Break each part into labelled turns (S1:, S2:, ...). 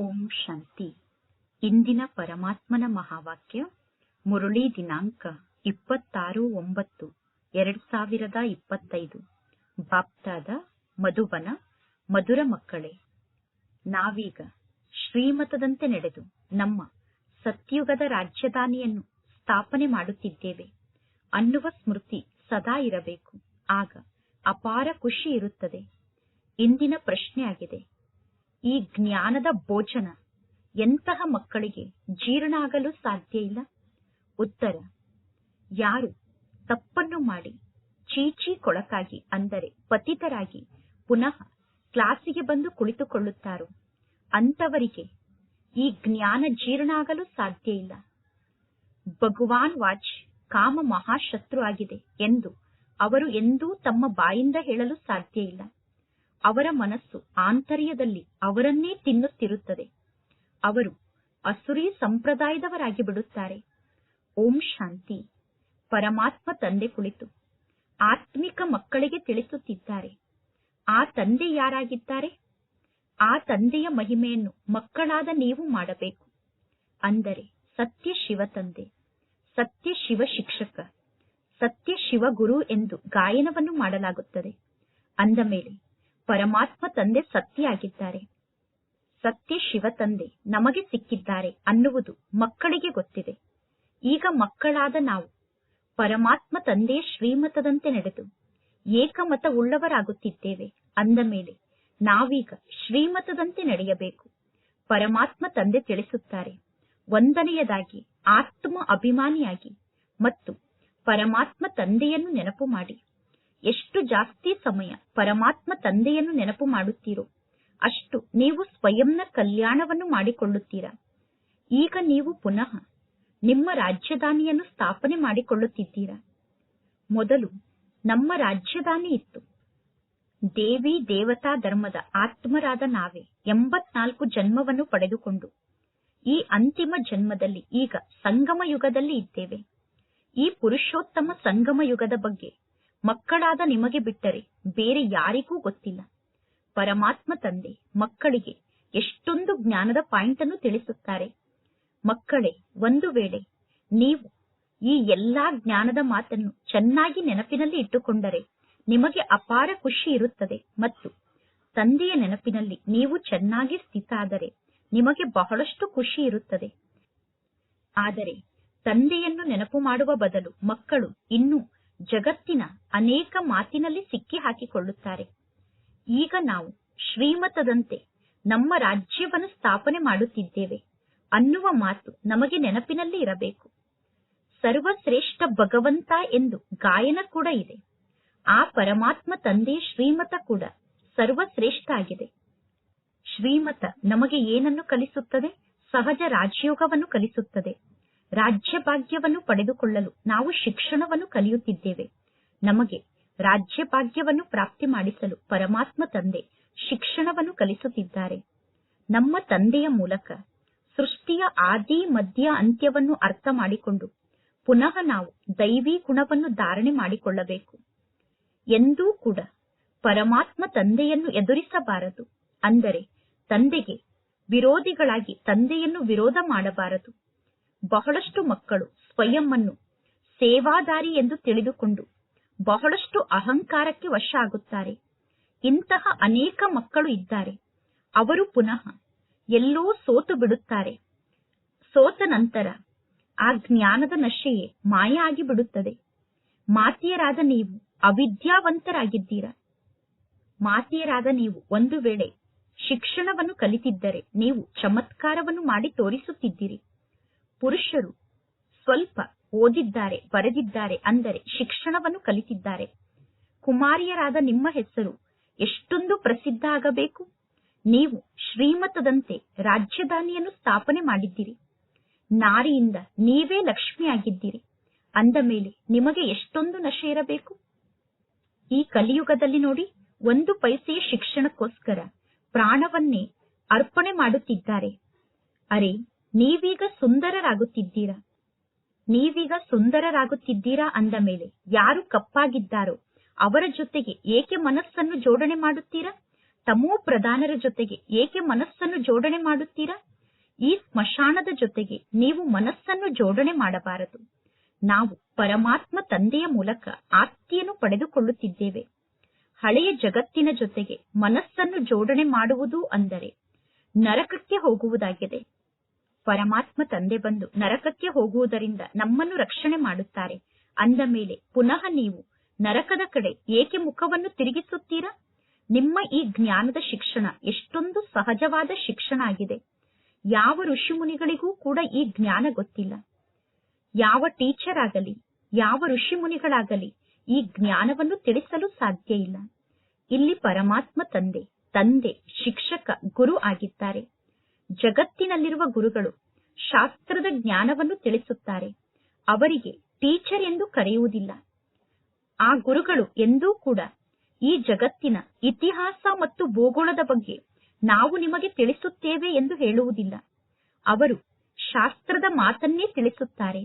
S1: ಓಂ ಶಾಂತಿ. ಇಂದಿನ ಪರಮಾತ್ಮನ ಮಹಾವಾಕ್ಯ, ಮುರುಳಿ ದಿನಾಂಕ ಇಪ್ಪತ್ತಾರು ಒಂಬತ್ತು, ಎರಡು ಸಾವಿರದ ಇಪ್ಪತ್ತೈದು. ಬಾಪ್ತಾದ ಮಧುಬನ, ಮಧುರ ಮಕ್ಕಳೇ, ನಾವೀಗ ಶ್ರೀಮತದಂತೆ ನಡೆದು ನಮ್ಮ ಸತ್ಯುಗದ ರಾಜ್ಯಧಾನಿಯನ್ನು ಸ್ಥಾಪನೆ ಮಾಡುತ್ತಿದ್ದೇವೆ. ಅನ್ನುವ ಸ್ಮೃತಿ ಸದಾ ಇರಬೇಕು. ಆಗ ಅಪಾರ ಖುಷಿ ಇರುತ್ತದೆ. ಇಂದಿನ ಪ್ರಶ್ನೆಯಾಗಿದೆ. ಈ ಜ್ಞಾನದ ಭೋಜನ ಎಂತಹ ಮಕ್ಕಳಿಗೆ ಜೀರ್ಣ ಆಗಲು ಸಾಧ್ಯ ಇಲ್ಲ? ಉತ್ತರ, ಯಾರು ತಪ್ಪನ್ನು ಮಾಡಿ ಚೀಚಿ ಕೊಳಕಾಗಿ ಅಂದರೆ ಪತಿತರಾಗಿ ಪುನಃ ಕ್ಲಾಸಿಗೆ ಬಂದು ಕುಳಿತುಕೊಳ್ಳುತ್ತಾರೋ? ಅಂತವರಿಗೆ ಈ ಜ್ಞಾನ ಜೀರ್ಣ ಆಗಲು ಸಾಧ್ಯ ಇಲ್ಲ. ಭಗವಾನ್ ವಾಚ್ ಕಾಮ ಮಹಾಶತ್ರು ಆಗಿದೆ ಎಂದು ಅವರು ಎಂದೂ ತಮ್ಮ ಬಾಯಿಂದ ಹೇಳಲು ಸಾಧ್ಯ ಇಲ್ಲ. ಅವರ ಮನಸ್ಸು ಆಂತರ್ಯದಲ್ಲಿ ಅವರನ್ನೇ ತಿನ್ನುತ್ತಿರುತ್ತದೆ. ಅವರು ಅಸುರಿ ಸಂಪ್ರದಾಯದವರಾಗಿ ಬಿಡುತ್ತಾರೆ. ಓಂ ಶಾಂತಿ. ಪರಮಾತ್ಮ ತಂದೆ ಕುಳಿತು ಆತ್ಮಿಕ ಮಕ್ಕಳಿಗೆ ತಿಳಿಸುತ್ತಿದ್ದಾರೆ. ಆ ತಂದೆ ಯಾರಾಗಿದ್ದಾರೆ? ಆ ತಂದೆಯ ಮಹಿಮೆಯನ್ನು ಮಕ್ಕಳಾದ ನೀವು ಮಾಡಬೇಕು. ಅಂದರೆ ಸತ್ಯ ಶಿವ ತಂದೆ, ಸತ್ಯ ಶಿವ ಶಿಕ್ಷಕ, ಸತ್ಯ ಶಿವ ಗುರು ಎಂದು ಗಾಯನವನ್ನು ಮಾಡಲಾಗುತ್ತದೆ. ಅಂದ ಮೇಲೆ ಪರಮಾತ್ಮ ತಂದೆ ಸತ್ಯ ಆಗಿದ್ದಾರೆ ಸತ್ಯ ಶಿವ ತಂದೆ ನಮಗೆ ಸಿಕ್ಕಿದ್ದಾರೆ ಅನ್ನುವುದು ಮಕ್ಕಳಿಗೆ ಗೊತ್ತಿದೆ. ಈಗ ಮಕ್ಕಳಾದ ನಾವು ಪರಮಾತ್ಮ ತಂದೆಯ ಶ್ರೀಮತದಂತೆ ನಡೆದು ಏಕಮತ ಉಳ್ಳವರಾಗುತ್ತಿದ್ದೇವೆ ಅಂದ ಮೇಲೆ ನಾವೀಗ ಶ್ರೀಮತದಂತೆ ನಡೆಯಬೇಕು. ಪರಮಾತ್ಮ ತಂದೆ ತಿಳಿಸುತ್ತಾರೆ. ಒಂದನೆಯದಾಗಿ ಆತ್ಮ ಅಭಿಮಾನಿಯಾಗಿ ಮತ್ತು ಪರಮಾತ್ಮ ತಂದೆಯನ್ನು ನೆನಪು ಮಾಡಿ. ಎಷ್ಟು ಜಾಸ್ತಿ ಸಮಯ ಪರಮಾತ್ಮ ತಂದೆಯನ್ನು ನೆನಪು ಮಾಡುತ್ತೀರೋ ಅಷ್ಟು ನೀವು ಸ್ವಯಂನ ಕಲ್ಯಾಣವನ್ನು ಮಾಡಿಕೊಳ್ಳುತ್ತೀರಾ. ಈಗ ನೀವು ಪುನಃ ನಿಮ್ಮ ರಾಜ್ಯಧಾನಿಯನ್ನು ಸ್ಥಾಪನೆ ಮಾಡಿಕೊಳ್ಳುತ್ತಿದ್ದೀರಾ. ಮೊದಲು ನಮ್ಮ ರಾಜ್ಯಧಾನಿ ಇತ್ತು. ದೇವಿ ದೇವತಾ ಧರ್ಮದ ಆತ್ಮರಾದ ನಾವೇ ಎಂಬತ್ನಾಲ್ಕು ಜನ್ಮವನ್ನು ಪಡೆದುಕೊಂಡು ಈ ಅಂತಿಮ ಜನ್ಮದಲ್ಲಿ ಈಗ ಸಂಗಮ ಯುಗದಲ್ಲಿ ಇದ್ದೇವೆ. ಈ ಪುರುಷೋತ್ತಮ ಸಂಗಮ ಯುಗದ ಬಗ್ಗೆ ಮಕ್ಕಳಾದ ನಿಮಗೆ ಬಿಟ್ಟರೆ ಬೇರೆ ಯಾರಿಗೂ ಗೊತ್ತಿಲ್ಲ. ಪರಮಾತ್ಮ ತಂದೆ, ಮಕ್ಕಳಿಗೆ ಎಷ್ಟೊಂದು ಜ್ಞಾನದ ಪಾಯಿಂಟ್ ಅನ್ನು ತಿಳಿಸುತ್ತಾರೆ. ಮಕ್ಕಳೇ, ಒಂದು ವೇಳೆ ನೀವು ಈ ಎಲ್ಲಾ ಜ್ಞಾನದ ಮಾತನ್ನು ಚೆನ್ನಾಗಿ ನೆನಪಿನಲ್ಲಿ ಇಟ್ಟುಕೊಂಡರೆ ನಿಮಗೆ ಅಪಾರ ಖುಷಿ ಇರುತ್ತದೆ ಮತ್ತು ತಂದೆಯ ನೆನಪಿನಲ್ಲಿ ನೀವು ಚೆನ್ನಾಗಿ ಸ್ಥಿತ ಆದರೆ ನಿಮಗೆ ಬಹಳಷ್ಟು ಖುಷಿ ಇರುತ್ತದೆ. ಆದರೆ ತಂದೆಯನ್ನು ನೆನಪು ಮಾಡುವ ಬದಲು ಮಕ್ಕಳು ಇನ್ನೂ ಜಗತ್ತಿನ ಅನೇಕ ಮಾತಿನಲ್ಲಿ ಸಿಕ್ಕಿಹಾಕಿಕೊಳ್ಳುತ್ತಾರೆ. ಈಗ ನಾವು ಶ್ರೀಮತದಂತೆ ನಮ್ಮ ರಾಜ್ಯವನ್ನು ಸ್ಥಾಪನೆ ಮಾಡುತ್ತಿದ್ದೇವೆ ಅನ್ನುವ ಮಾತು ನಮಗೆ ನೆನಪಿನಲ್ಲಿ ಇರಬೇಕು. ಸರ್ವಶ್ರೇಷ್ಠ ಭಗವಂತ ಎಂದು ಗಾಯನ ಕೂಡ ಇದೆ. ಆ ಪರಮಾತ್ಮ ತಂದೆ ಶ್ರೀಮತ ಕೂಡ ಸರ್ವಶ್ರೇಷ್ಠ ಆಗಿದೆ. ಶ್ರೀಮತ ನಮಗೆ ಏನನ್ನು ಕಲಿಸುತ್ತದೆ? ಸಹಜ ರಾಜಯೋಗವನ್ನು ಕಲಿಸುತ್ತದೆ. ರಾಜ್ಯ ಭಾಗ್ಯವನ್ನು ಪಡೆದುಕೊಳ್ಳಲು ನಾವು ಶಿಕ್ಷಣವನ್ನು ಕಲಿಯುತ್ತಿದ್ದೇವೆ. ನಮಗೆ ರಾಜ್ಯ ಭಾಗ್ಯವನ್ನು ಪ್ರಾಪ್ತಿ ಮಾಡಿಸಲು ಪರಮಾತ್ಮ ತಂದೆ ಶಿಕ್ಷಣವನ್ನು ಕಲಿಸುತ್ತಿದ್ದಾರೆ. ನಮ್ಮ ತಂದೆಯ ಮೂಲಕ ಸೃಷ್ಟಿಯ ಆದಿ, ಮಧ್ಯ, ಅಂತ್ಯವನ್ನು ಅರ್ಥ ಮಾಡಿಕೊಂಡು ಪುನಃ ನಾವು ದೈವಿ ಗುಣವನ್ನು ಧಾರಣೆ ಮಾಡಿಕೊಳ್ಳಬೇಕು. ಎಂದೂ ಕೂಡ ಪರಮಾತ್ಮ ತಂದೆಯನ್ನು ಎದುರಿಸಬಾರದು. ಅಂದರೆ ತಂದೆಗೆ ವಿರೋಧಿಗಳಾಗಿ ತಂದೆಯನ್ನು ವಿರೋಧ ಮಾಡಬಾರದು. ಬಹಳಷ್ಟು ಮಕ್ಕಳು ಸ್ವಯಂ ಅನ್ನು ಸೇವಾದಾರಿ ಎಂದು ತಿಳಿದುಕೊಂಡು ಬಹಳಷ್ಟು ಅಹಂಕಾರಕ್ಕೆ ವಶ ಆಗುತ್ತಾರೆ ಇಂತಹ ಅನೇಕ ಮಕ್ಕಳು ಇದ್ದಾರೆ. ಅವರು ಪುನಃ ಎಲ್ಲೋ ಸೋತು ಬಿಡುತ್ತಾರೆ. ಸೋತ ನಂತರ ಆ ಜ್ಞಾನದ ನಶೆಯೇ ಮಾಯ ಆಗಿ ಬಿಡುತ್ತದೆ. ಮಾತೆಯರಾದ ನೀವು ಅವಿದ್ಯಾವಂತರಾಗಿದ್ದೀರ? ಮಾತಿಯರಾದ ನೀವು ಒಂದು ವೇಳೆ ಶಿಕ್ಷಣವನ್ನು ಕಲಿತಿದ್ದರೆ ನೀವು ಚಮತ್ಕಾರವನ್ನು ಮಾಡಿ ತೋರಿಸುತ್ತಿದ್ದೀರಿ. ಪುರುಷರು ಸ್ವಲ್ಪ ಓದಿದ್ದಾರೆ, ಬರೆದಿದ್ದಾರೆ ಅಂದರೆ ಶಿಕ್ಷಣವನ್ನು ಕಲಿತಿದ್ದಾರೆ. ಕುಮಾರಿಯರಾದ ನಿಮ್ಮ ಹೆಸರು ಎಷ್ಟೊಂದು ಪ್ರಸಿದ್ಧ ಆಗಬೇಕು. ನೀವು ಶ್ರೀಮತದಂತೆ ರಾಜ್ಯಧಾನಿಯನ್ನು ಸ್ಥಾಪನೆ ಮಾಡಿದ್ದೀರಿ. ನಾರಿಯಿಂದ ನೀವೇ ಲಕ್ಷ್ಮಿಯಾಗಿದ್ದೀರಿ. ಅಂದ ಮೇಲೆ ನಿಮಗೆ ಎಷ್ಟೊಂದು ನಶೆ ಇರಬೇಕು? ಈ ಕಲಿಯುಗದಲ್ಲಿ ನೋಡಿ, ಒಂದು ಪೈಸೆಯ ಶಿಕ್ಷಣಕ್ಕೋಸ್ಕರ ಪ್ರಾಣವನ್ನೇ ಅರ್ಪಣೆ ಮಾಡುತ್ತಿದ್ದಾರೆ. ಅರೆ ನೀವೀಗ ಸುಂದರರಾಗುತ್ತಿದ್ದೀರಾ? ನೀವೀಗ ಸುಂದರರಾಗುತ್ತಿದ್ದೀರಾ ಅಂದ ಮೇಲೆ ಯಾರು ಕಪ್ಪಾಗಿದ್ದಾರೋ ಅವರ ಜೊತೆಗೆ ಏಕೆ ಮನಸ್ಸನ್ನು ಜೋಡಣೆ ಮಾಡುತ್ತೀರಾ? ತಮೋ ಪ್ರಧಾನರ ಜೊತೆಗೆ ಏಕೆ ಮನಸ್ಸನ್ನು ಜೋಡಣೆ ಮಾಡುತ್ತೀರಾ? ಈ ಸ್ಮಶಾನದ ಜೊತೆಗೆ ನೀವು ಮನಸ್ಸನ್ನು ಜೋಡಣೆ ಮಾಡಬಾರದು. ನಾವು ಪರಮಾತ್ಮ ತಂದೆಯ ಮೂಲಕ ಆಸ್ತಿಯನ್ನು ಪಡೆದುಕೊಳ್ಳುತ್ತಿದ್ದೇವೆ. ಹಳೆಯ ಜಗತ್ತಿನ ಜೊತೆಗೆ ಮನಸ್ಸನ್ನು ಜೋಡಣೆ ಮಾಡುವುದು ಅಂದರೆ ನರಕಕ್ಕೆ ಹೋಗುವುದಾಗಿದೆ. ಪರಮಾತ್ಮ ತಂದೆ ಬಂದು ನರಕಕ್ಕೆ ಹೋಗುವುದರಿಂದ ನಮ್ಮನ್ನು ರಕ್ಷಣೆ ಮಾಡುತ್ತಾರೆ. ಅಂದ ಮೇಲೆ ಪುನಃ ನೀವು ನರಕದ ಕಡೆ ಏಕೆ ಮುಖವನ್ನು ತಿರುಗಿಸುತ್ತೀರಾ? ನಿಮ್ಮ ಈ ಜ್ಞಾನದ ಶಿಕ್ಷಣ ಎಷ್ಟೊಂದು ಸಹಜವಾದ ಶಿಕ್ಷಣ ಆಗಿದೆ. ಯಾವ ಋಷಿಮುನಿಗಳಿಗೂ ಕೂಡ ಈ ಜ್ಞಾನ ಗೊತ್ತಿಲ್ಲ. ಯಾವ ಟೀಚರ್ ಆಗಲಿ, ಯಾವ ಋಷಿಮುನಿಗಳಾಗಲಿ ಈ ಜ್ಞಾನವನ್ನು ತಿಳಿಸಲು ಸಾಧ್ಯ ಇಲ್ಲ. ಇಲ್ಲಿ ಪರಮಾತ್ಮ ತಂದೆ ತಂದೆ, ಶಿಕ್ಷಕ, ಗುರು ಆಗಿದ್ದಾರೆ. ಜಗತ್ತಿನಲ್ಲಿರುವ ಗುರುಗಳು ಶಾಸ್ತ್ರದ ಜ್ಞಾನವನ್ನು ತಿಳಿಸುತ್ತಾರೆ. ಅವರಿಗೆ ಟೀಚರ್ ಎಂದು ಕರೆಯುವುದಿಲ್ಲ. ಆ ಗುರುಗಳು ಎಂದೂ ಕೂಡ ಈ ಜಗತ್ತಿನ ಇತಿಹಾಸ ಮತ್ತು ಭೂಗೋಳದ ಬಗ್ಗೆ ನಾವು ನಿಮಗೆ ತಿಳಿಸುತ್ತೇವೆ ಎಂದು ಹೇಳುವುದಿಲ್ಲ. ಅವರು ಶಾಸ್ತ್ರದ ಮಾತನ್ನೇ ತಿಳಿಸುತ್ತಾರೆ.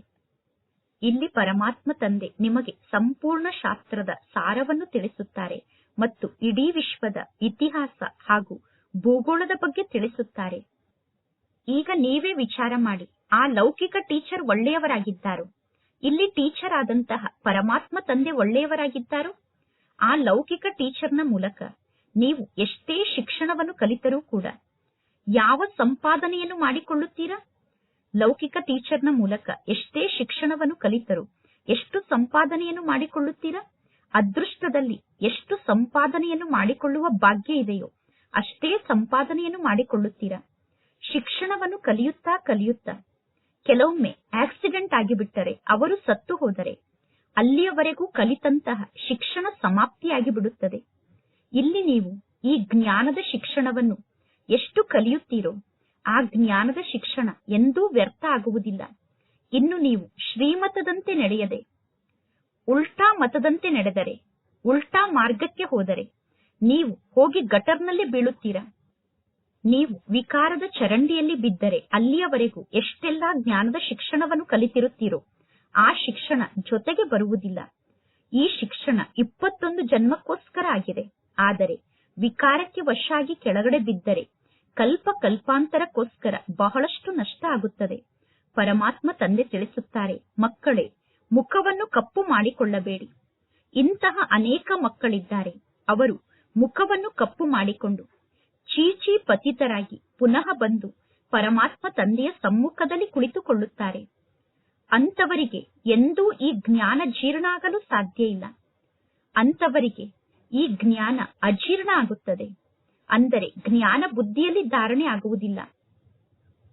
S1: ಇಲ್ಲಿ ಪರಮಾತ್ಮ ತಂದೆ ನಿಮಗೆ ಸಂಪೂರ್ಣ ಶಾಸ್ತ್ರದ ಸಾರವನ್ನು ತಿಳಿಸುತ್ತಾರೆ ಮತ್ತು ಇಡೀ ವಿಶ್ವದ ಇತಿಹಾಸ ಹಾಗೂ ಭೂಗೋಳದ ಬಗ್ಗೆ ತಿಳಿಸುತ್ತಾರೆ. ಈಗ ನೀವೇ ವಿಚಾರ ಮಾಡಿ. ಆ ಲೌಕಿಕ ಟೀಚರ್ ಒಳ್ಳೆಯವರಾಗಿದ್ದಾರೋ? ಇಲ್ಲಿ ಟೀಚರ್ ಆದಂತಹ ಪರಮಾತ್ಮ ತಂದೆ ಒಳ್ಳೆಯವರಾಗಿದ್ದಾರೋ? ಆ ಲೌಕಿಕ ಟೀಚರ್ನ ಮೂಲಕ ನೀವು ಎಷ್ಟೇ ಶಿಕ್ಷಣವನ್ನು ಕಲಿತರೂ ಕೂಡ ಯಾವ ಸಂಪಾದನೆಯನ್ನು ಮಾಡಿಕೊಳ್ಳುತ್ತೀರಾ? ಲೌಕಿಕ ಟೀಚರ್ನ ಮೂಲಕ ಎಷ್ಟೇ ಶಿಕ್ಷಣವನ್ನು ಕಲಿತರು ಎಷ್ಟು ಸಂಪಾದನೆಯನ್ನು ಮಾಡಿಕೊಳ್ಳುತ್ತೀರಾ? ಅದೃಷ್ಟದಲ್ಲಿ ಎಷ್ಟು ಸಂಪಾದನೆಯನ್ನು ಮಾಡಿಕೊಳ್ಳುವ ಭಾಗ್ಯ ಇದೆಯೋ ಅಷ್ಟೇ ಸಂಪಾದನೆಯನ್ನು ಮಾಡಿಕೊಳ್ಳುತ್ತೀರಾ? ಶಿಕ್ಷಣವನ್ನು ಕಲಿಯುತ್ತಾ ಕಲಿಯುತ್ತಾ ಕೆಲವೊಮ್ಮೆ ಆಕ್ಸಿಡೆಂಟ್ ಆಗಿಬಿಟ್ಟರೆ, ಅವರು ಸತ್ತು ಹೋದರೆ ಅಲ್ಲಿಯವರೆಗೂ ಕಲಿತಂತಹ ಶಿಕ್ಷಣ ಸಮಾಪ್ತಿಯಾಗಿ ಬಿಡುತ್ತದೆ ಇಲ್ಲಿ ನೀವು ಈ ಜ್ಞಾನದ ಶಿಕ್ಷಣವನ್ನು ಎಷ್ಟು ಕಲಿಯುತ್ತೀರೋ ಆ ಜ್ಞಾನದ ಶಿಕ್ಷಣ ಎಂದೂ ವ್ಯರ್ಥ ಆಗುವುದಿಲ್ಲ. ಇನ್ನು ನೀವು ಶ್ರೀಮತದಂತೆ ನಡೆಯದೆ, ಉಲ್ಟಾ ಮತದಂತೆ ನಡೆದರೆ, ಉಲ್ಟಾ ಮಾರ್ಗಕ್ಕೆ ಹೋದರೆ, ನೀವು ಹೋಗಿ ಗಟರ್ನಲ್ಲಿ ಬೀಳುತ್ತೀರಾ? ನೀವು ವಿಕಾರದ ಚರಂಡಿಯಲ್ಲಿ ಬಿದ್ದರೆ ಅಲ್ಲಿಯವರೆಗೂ ಎಷ್ಟೆಲ್ಲಾ ಜ್ಞಾನದ ಶಿಕ್ಷಣವನ್ನು ಕಲಿತಿರುತ್ತೀರೋ ಆ ಶಿಕ್ಷಣ ಜೊತೆಗೆ ಬರುವುದಿಲ್ಲ. ಈ ಶಿಕ್ಷಣ ಇಪ್ಪತ್ತೊಂದು ಜನ್ಮಕ್ಕೋಸ್ಕರ ಆಗಿದೆ. ಆದರೆ ವಿಕಾರಕ್ಕೆ ವಶಾಗಿ ಕೆಳಗಡೆ ಬಿದ್ದರೆ ಕಲ್ಪ ಕಲ್ಪಾಂತರಕ್ಕೋಸ್ಕರ ಬಹಳಷ್ಟು ನಷ್ಟ ಆಗುತ್ತದೆ. ಪರಮಾತ್ಮ ತಂದೆ ತಿಳಿಸುತ್ತಾರೆ, ಮಕ್ಕಳೇ, ಮುಖವನ್ನು ಕಪ್ಪು ಮಾಡಿಕೊಳ್ಳಬೇಡಿ. ಇಂತಹ ಅನೇಕ ಮಕ್ಕಳಿದ್ದಾರೆ. ಅವರು ಮುಖವನ್ನು ಕಪ್ಪು ಮಾಡಿಕೊಂಡು ಚೀಚಿ ಪತಿತರಾಗಿ ಪುನಃ ಬಂದು ಪರಮಾತ್ಮ ತಂದೆಯ ಸಮ್ಮುಖದಲ್ಲಿ ಕುಳಿತುಕೊಳ್ಳುತ್ತಾರೆ. ಅಂತವರಿಗೆ ಎಂದೂ ಈ ಜ್ಞಾನ ಜೀರ್ಣ ಆಗಲು ಸಾಧ್ಯ ಇಲ್ಲ. ಅಂತವರಿಗೆ ಈ ಜ್ಞಾನ ಅಜೀರ್ಣ ಆಗುತ್ತದೆ. ಅಂದರೆ ಜ್ಞಾನ ಬುದ್ಧಿಯಲ್ಲಿ ಧಾರಣೆ ಆಗುವುದಿಲ್ಲ.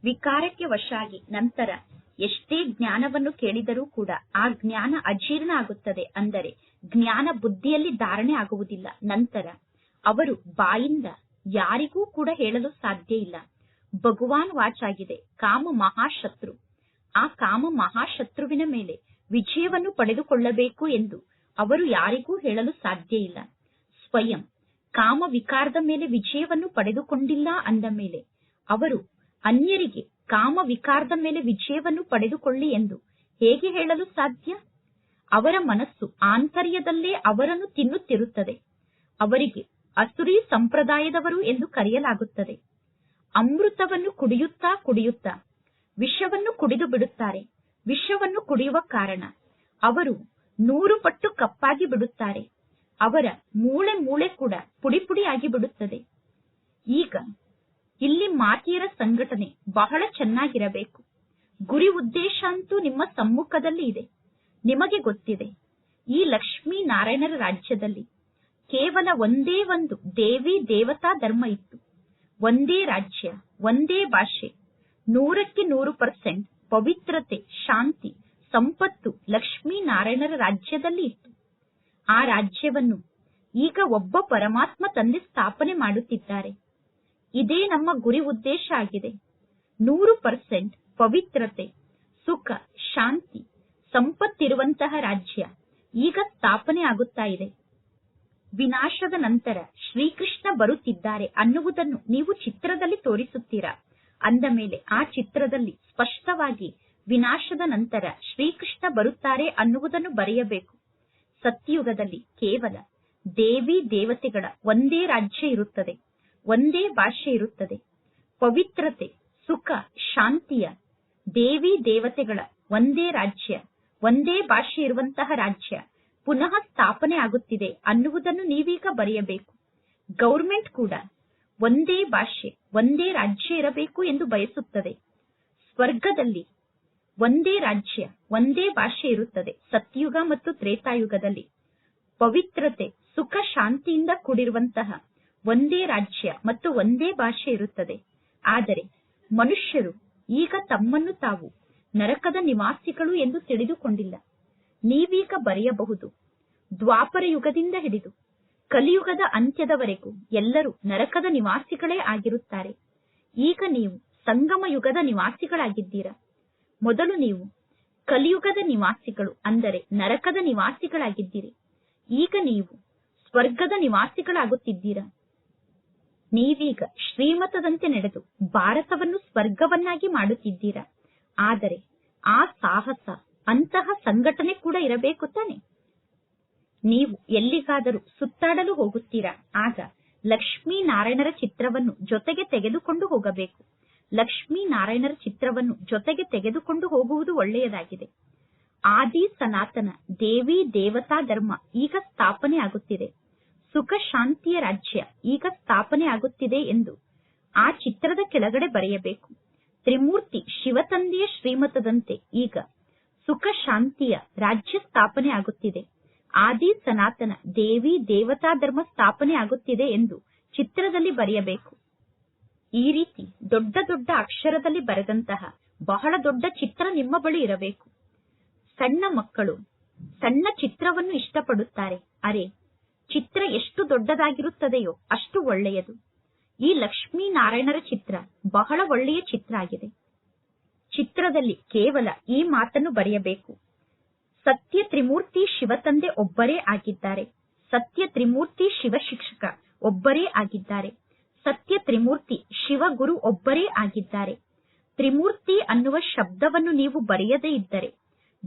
S1: ವಿಕಾರಕ್ಕೆ ವಶಾಗಿ ನಂತರ ಎಷ್ಟೇ ಜ್ಞಾನವನ್ನು ಕೇಳಿದರೂ ಕೂಡ ಆ ಜ್ಞಾನ ಅಜೀರ್ಣ ಆಗುತ್ತದೆ. ಅಂದರೆ ಜ್ಞಾನ ಬುದ್ಧಿಯಲ್ಲಿ ಧಾರಣೆ ಆಗುವುದಿಲ್ಲ. ನಂತರ ಅವರು ಬಾಯಿಂದ ಯಾರಿಗೂ ಕೂಡ ಹೇಳಲು ಸಾಧ್ಯ ಇಲ್ಲ. ಭಗವಾನ್ ವಾಚಾಗಿದೆ ಕಾಮ ಮಹಾಶತ್ರು. ಆ ಕಾಮ ಮಹಾಶತ್ರುವಿನ ಮೇಲೆ ವಿಜಯವನ್ನು ಪಡೆದುಕೊಳ್ಳಬೇಕು ಎಂದು ಅವರು ಯಾರಿಗೂ ಹೇಳಲು ಸಾಧ್ಯ ಇಲ್ಲ. ಸ್ವಯಂ ಕಾಮ ವಿಕಾರದ ಮೇಲೆ ವಿಜಯವನ್ನು ಪಡೆದುಕೊಂಡಿಲ್ಲ ಅಂದ ಮೇಲೆ ಅವರು ಅನ್ಯರಿಗೆ ಕಾಮ ವಿಕಾರದ ಮೇಲೆ ವಿಜಯವನ್ನು ಪಡೆದುಕೊಳ್ಳಿ ಎಂದು ಹೇಗೆ ಹೇಳಲು ಸಾಧ್ಯ? ಅವರ ಮನಸ್ಸು ಆಂತರ್ಯದಲ್ಲೇ ಅವರನ್ನು ತಿನ್ನುತ್ತಿರುತ್ತದೆ. ಅವರಿಗೆ ಅಸುರಿ ಸಂಪ್ರದಾಯದವರು ಎಂದು ಕರೆಯಲಾಗುತ್ತದೆ. ಅಮೃತವನ್ನು ಕುಡಿಯುತ್ತಾ ಕುಡಿಯುತ್ತಾ ವಿಷವನ್ನು ಕುಡಿದು ಬಿಡುತ್ತಾರೆ. ವಿಷವನ್ನು ಕುಡಿಯುವ ಕಾರಣ ಅವರು ನೂರು ಪಟ್ಟು ಕಪ್ಪಾಗಿ ಬಿಡುತ್ತಾರೆ. ಅವರ ಮೂಳೆ ಮೂಳೆ ಕೂಡ ಪುಡಿ ಪುಡಿಯಾಗಿ ಬಿಡುತ್ತದೆ. ಈಗ ಇಲ್ಲಿ ಮಾತಿಯರ ಸಂಘಟನೆ ಬಹಳ ಚೆನ್ನಾಗಿರಬೇಕು. ಗುರಿ ಉದ್ದೇಶ ಅಂತೂ ನಿಮ್ಮ ಸಮ್ಮುಖದಲ್ಲಿ ಇದೆ. ನಿಮಗೆ ಗೊತ್ತಿದೆ. ಈ ಲಕ್ಷ್ಮೀ ನಾರಾಯಣರ ರಾಜ್ಯದಲ್ಲಿ ಕೇವಲ ಒಂದೇ ಒಂದು, ದೇವಿ ದೇವತಾ ಧರ್ಮ ಇತ್ತು. ಒಂದೇ ರಾಜ್ಯ, ಒಂದೇ ಭಾಷೆ, ನೂರಕ್ಕೆ ನೂರು ಪರ್ಸೆಂಟ್ ಪವಿತ್ರತೆ, ಶಾಂತಿ, ಸಂಪತ್ತು ಲಕ್ಷ್ಮೀ ನಾರಾಯಣರ ರಾಜ್ಯದಲ್ಲಿ ಇತ್ತು. ಆ ರಾಜ್ಯವನ್ನು ಈಗ ಒಬ್ಬ ಪರಮಾತ್ಮ ತಂದೆ ಸ್ಥಾಪನೆ ಮಾಡುತ್ತಿದ್ದಾರೆ. ಇದೇ ನಮ್ಮ ಗುರಿ ಉದ್ದೇಶ ಆಗಿದೆ. ನೂರು ಪರ್ಸೆಂಟ್ ಪವಿತ್ರತೆ, ಸುಖ, ಶಾಂತಿ, ಸಂಪತ್ತಿರುವಂತಹ ರಾಜ್ಯ ಈಗ ಸ್ಥಾಪನೆ ಆಗುತ್ತಾ ಇದೆ. ವಿನಾಶದ ನಂತರ ಶ್ರೀಕೃಷ್ಣ ಬರುತ್ತಿದ್ದಾರೆ ಅನ್ನುವುದನ್ನು ನೀವು ಚಿತ್ರದಲ್ಲಿ ತೋರಿಸುತ್ತೀರಾ? ಅಂದ ಮೇಲೆ ಆ ಚಿತ್ರದಲ್ಲಿ ಸ್ಪಷ್ಟವಾಗಿ ವಿನಾಶದ ನಂತರ ಶ್ರೀಕೃಷ್ಣ ಬರುತ್ತಾರೆ ಅನ್ನುವುದನ್ನು ಬರೆಯಬೇಕು. ಸತ್ಯಯುಗದಲ್ಲಿ ಕೇವಲ ದೇವಿ ದೇವತೆಗಳ ಒಂದೇ ರಾಜ್ಯ ಇರುತ್ತದೆ, ಒಂದೇ ಭಾಷೆ ಇರುತ್ತದೆ. ಪವಿತ್ರತೆ, ಸುಖ, ಶಾಂತಿಯ ದೇವಿ ದೇವತೆಗಳ ಒಂದೇ ರಾಜ್ಯ, ಒಂದೇ ಭಾಷೆ ಇರುವಂತಹ ರಾಜ್ಯ ಪುನಃ ಸ್ಥಾಪನೆ ಆಗುತ್ತಿದೆ ಅನ್ನುವುದನ್ನು ನೀವೀಗ ಬರೆಯಬೇಕು. ಗೌರ್ಮೆಂಟ್ ಕೂಡ ಒಂದೇ ಭಾಷೆ, ಒಂದೇ ರಾಜ್ಯ ಇರಬೇಕು ಎಂದು ಬಯಸುತ್ತದೆ. ಸ್ವರ್ಗದಲ್ಲಿ ಒಂದೇ ರಾಜ್ಯ, ಒಂದೇ ಭಾಷೆ ಇರುತ್ತದೆ, ಸತ್ಯುಗ ಮತ್ತು ತ್ರೇತಾಯುಗದಲ್ಲಿ. ಪವಿತ್ರತೆ, ಸುಖ, ಶಾಂತಿಯಿಂದ ಕೂಡಿರುವಂತಹ ಒಂದೇ ರಾಜ್ಯ ಮತ್ತು ಒಂದೇ ಭಾಷೆ ಇರುತ್ತದೆ. ಆದರೆ ಮನುಷ್ಯರು ಈಗ ತಮ್ಮನ್ನು ತಾವು ನರಕದ ನಿವಾಸಿಗಳು ಎಂದು ತಿಳಿದುಕೊಂಡಿಲ್ಲ. ನೀವೀಗ ಬರೆಯಬಹುದು. ದ್ವಾಪರ ಯುಗದಿಂದ ಹಿಡಿದು ಕಲಿಯುಗದ ಅಂತ್ಯದವರೆಗೂ ಎಲ್ಲರೂ ನರಕದ ನಿವಾಸಿಗಳೇ ಆಗಿರುತ್ತಾರೆ. ಈಗ ನೀವು ಸಂಗಮ ಯುಗದ ನಿವಾಸಿಗಳಾಗಿದ್ದೀರಾ? ಮೊದಲು ನೀವು ಕಲಿಯುಗದ ನಿವಾಸಿಗಳು ಅಂದರೆ ನರಕದ ನಿವಾಸಿಗಳಾಗಿದ್ದೀರಿ. ಈಗ ನೀವು ಸ್ವರ್ಗದ ನಿವಾಸಿಗಳಾಗುತ್ತಿದ್ದೀರಾ? ನೀವೀಗ ಶ್ರೀಮತದಂತೆ ನಡೆದು ಭಾರತವನ್ನು ಸ್ವರ್ಗವನ್ನಾಗಿ ಮಾಡುತ್ತಿದ್ದೀರಾ? ಆದರೆ ಆ ಸಾಹಸ ಅಂತಹ ಸಂಘಟನೆ ಕೂಡ ಇರಬೇಕು ತಾನೆ. ನೀವು ಎಲ್ಲಿಗಾದರೂ ಸುತ್ತಾಡಲು ಹೋಗುತ್ತೀರಾ? ಆಗ ಲಕ್ಷ್ಮೀ ನಾರಾಯಣರ ಚಿತ್ರವನ್ನು ಜೊತೆಗೆ ತೆಗೆದುಕೊಂಡು ಹೋಗಬೇಕು. ಲಕ್ಷ್ಮೀ ನಾರಾಯಣರ ಚಿತ್ರವನ್ನು ಜೊತೆಗೆ ತೆಗೆದುಕೊಂಡು ಹೋಗುವುದು ಒಳ್ಳೆಯದಾಗಿದೆ. ಆದಿ ಸನಾತನ ದೇವಿ ದೇವತಾ ಧರ್ಮ ಈಗ ಸ್ಥಾಪನೆ ಆಗುತ್ತಿದೆ. ಸುಖ ಶಾಂತಿಯ ರಾಜ್ಯ ಈಗ ಸ್ಥಾಪನೆ ಆಗುತ್ತಿದೆ ಎಂದು ಆ ಚಿತ್ರದ ಕೆಳಗಡೆ ಬರೆಯಬೇಕು. ತ್ರಿಮೂರ್ತಿ ಶಿವತಂದೆಯ ಶ್ರೀಮತದಂತೆ ಈಗ ಸುಖ ಶಾಂತಿಯ ರಾಜ್ಯ ಸ್ಥಾಪನೆ ಆಗುತ್ತಿದೆ. ಆದಿ ಸನಾತನ ದೇವಿ ದೇವತಾ ಧರ್ಮ ಸ್ಥಾಪನೆ ಆಗುತ್ತಿದೆ ಎಂದು ಚಿತ್ರದಲ್ಲಿ ಬರೆಯಬೇಕು. ಈ ರೀತಿ ದೊಡ್ಡ ದೊಡ್ಡ ಅಕ್ಷರದಲ್ಲಿ ಬರೆದಂತಹ ಬಹಳ ದೊಡ್ಡ ಚಿತ್ರ ನಿಮ್ಮ ಬಳಿ ಇರಬೇಕು. ಸಣ್ಣ ಮಕ್ಕಳು ಸಣ್ಣ ಚಿತ್ರವನ್ನು ಇಷ್ಟಪಡುತ್ತಾರೆ. ಅರೆ, ಚಿತ್ರ ಎಷ್ಟು ದೊಡ್ಡದಾಗಿರುತ್ತದೆಯೋ ಅಷ್ಟು ಒಳ್ಳೆಯದು. ಈ ಲಕ್ಷ್ಮೀನಾರಾಯಣರ ಚಿತ್ರ ಬಹಳ ಒಳ್ಳೆಯ ಚಿತ್ರ ಆಗಿದೆ. ಚಿತ್ರದಲ್ಲಿ ಕೇವಲ ಈ ಮಾತನ್ನು ಬರೆಯಬೇಕು. ಸತ್ಯ ತ್ರಿಮೂರ್ತಿ ಶಿವತಂದೆ ಒಬ್ಬರೇ ಆಗಿದ್ದಾರೆ. ಸತ್ಯ ತ್ರಿಮೂರ್ತಿ ಶಿವ ಶಿಕ್ಷಕ ಒಬ್ಬರೇ ಆಗಿದ್ದಾರೆ. ಸತ್ಯ ತ್ರಿಮೂರ್ತಿ ಶಿವಗುರು ಒಬ್ಬರೇ ಆಗಿದ್ದಾರೆ. ತ್ರಿಮೂರ್ತಿ ಅನ್ನುವ ಶಬ್ದವನ್ನು ನೀವು ಬರೆಯದೇ ಇದ್ದರೆ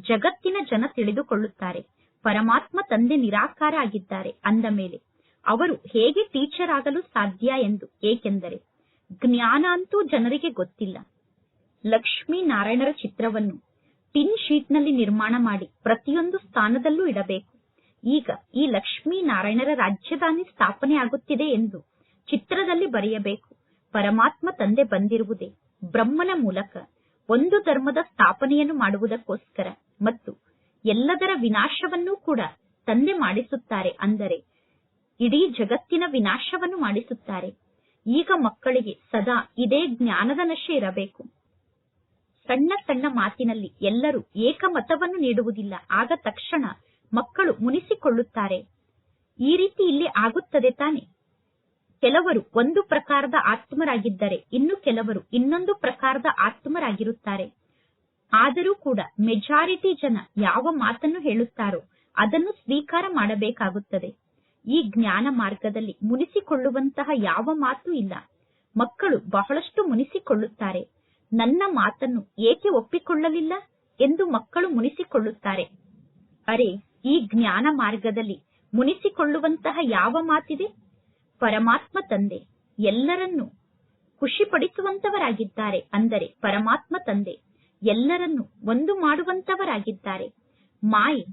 S1: ಜಗತ್ತಿನ ಜನ ತಿಳಿದುಕೊಳ್ಳುತ್ತಾರೆ. ಪರಮಾತ್ಮ ತಂದೆ ನಿರಾಕಾರ ಆಗಿದ್ದಾರೆ ಅಂದ ಮೇಲೆ ಅವರು ಹೇಗೆ ಟೀಚರ್ ಆಗಲು ಸಾಧ್ಯ ಎಂದು ಏಕೆಂದರೆ ಜ್ಞಾನ ಅಂತೂ ಜನರಿಗೆ ಗೊತ್ತಿಲ್ಲ. ಲಕ್ಷ್ಮೀ ನಾರಾಯಣರ ಚಿತ್ರವನ್ನು ಟಿನ್ ಶೀಟ್ನಲ್ಲಿ ನಿರ್ಮಾಣ ಮಾಡಿ ಪ್ರತಿಯೊಂದು ಸ್ಥಾನದಲ್ಲೂ ಇಡಬೇಕು. ಈಗ ಈ ಲಕ್ಷ್ಮೀ ನಾರಾಯಣರ ರಾಜಧಾನಿ ಸ್ಥಾಪನೆ ಆಗುತ್ತಿದೆ ಎಂದು ಚಿತ್ರದಲ್ಲಿ ಬರೆಯಬೇಕು. ಪರಮಾತ್ಮ ತಂದೆ ಬಂದಿರುವುದೇ ಬ್ರಹ್ಮನ ಮೂಲಕ ಒಂದು ಧರ್ಮದ ಸ್ಥಾಪನೆಯನ್ನು ಮಾಡುವುದಕ್ಕೋಸ್ಕರ ಮತ್ತು ಎಲ್ಲದರ ವಿನಾಶವನ್ನೂ ಕೂಡ ತಂದೆ ಮಾಡಿಸುತ್ತಾರೆ ಅಂದರೆ ಇಡೀ ಜಗತ್ತಿನ ವಿನಾಶವನ್ನು ಮಾಡಿಸುತ್ತಾರೆ. ಈಗ ಮಕ್ಕಳಿಗೆ ಸದಾ ಇದೇ ಜ್ಞಾನದ ನಶೆ ಇರಬೇಕು. ಸಣ್ಣ ಸಣ್ಣ ಮಾತಿನಲ್ಲಿ ಎಲ್ಲರೂ ಏಕಮತವನ್ನು ನೀಡುವುದಿಲ್ಲ. ಆಗ ತಕ್ಷಣ ಮಕ್ಕಳು ಮುನಿಸಿಕೊಳ್ಳುತ್ತಾರೆ. ಈ ರೀತಿ ಇಲ್ಲಿ ಆಗುತ್ತದೆ ತಾನೆ. ಕೆಲವರು ಒಂದು ಪ್ರಕಾರದ ಆತ್ಮರಾಗಿದ್ದರೆ, ಇನ್ನು ಕೆಲವರು ಇನ್ನೊಂದು ಪ್ರಕಾರದ ಆತ್ಮರಾಗಿರುತ್ತಾರೆ. ಆದರೂ ಕೂಡ ಮೆಜಾರಿಟಿ ಜನ ಯಾವ ಮಾತನ್ನು ಹೇಳುತ್ತಾರೋ ಅದನ್ನು ಸ್ವೀಕಾರ ಮಾಡಬೇಕಾಗುತ್ತದೆ. ಈ ಜ್ಞಾನ ಮಾರ್ಗದಲ್ಲಿ ಮುನಿಸಿಕೊಳ್ಳುವಂತಹ ಯಾವ ಮಾತು ಇಲ್ಲ. ಮಕ್ಕಳು ಬಹಳಷ್ಟು ಮುನಿಸಿಕೊಳ್ಳುತ್ತಾರೆ. ನನ್ನ ಮಾತನ್ನು ಏಕೆ ಒಪ್ಪಿಕೊಳ್ಳಲಿಲ್ಲ ಎಂದು ಮಕ್ಕಳು ಮುನಿಸಿಕೊಳ್ಳುತ್ತಾರೆ. ಅರೆ, ಈ ಜ್ಞಾನ ಮಾರ್ಗದಲ್ಲಿ ಮುನಿಸಿಕೊಳ್ಳುವಂತಹ ಯಾವ ಮಾತಿದೆ? ಪರಮಾತ್ಮ ತಂದೆ, ಎಲ್ಲರನ್ನೂ ಖುಷಿಪಡಿಸುವಂತವರಾಗಿದ್ದಾರೆ ಅಂದರೆ ಪರಮಾತ್ಮ ತಂದೆ, ಎಲ್ಲರನ್ನೂ ಒಂದು ಮಾಡುವಂತವರಾಗಿದ್ದಾರೆ. ಮಾಯೆ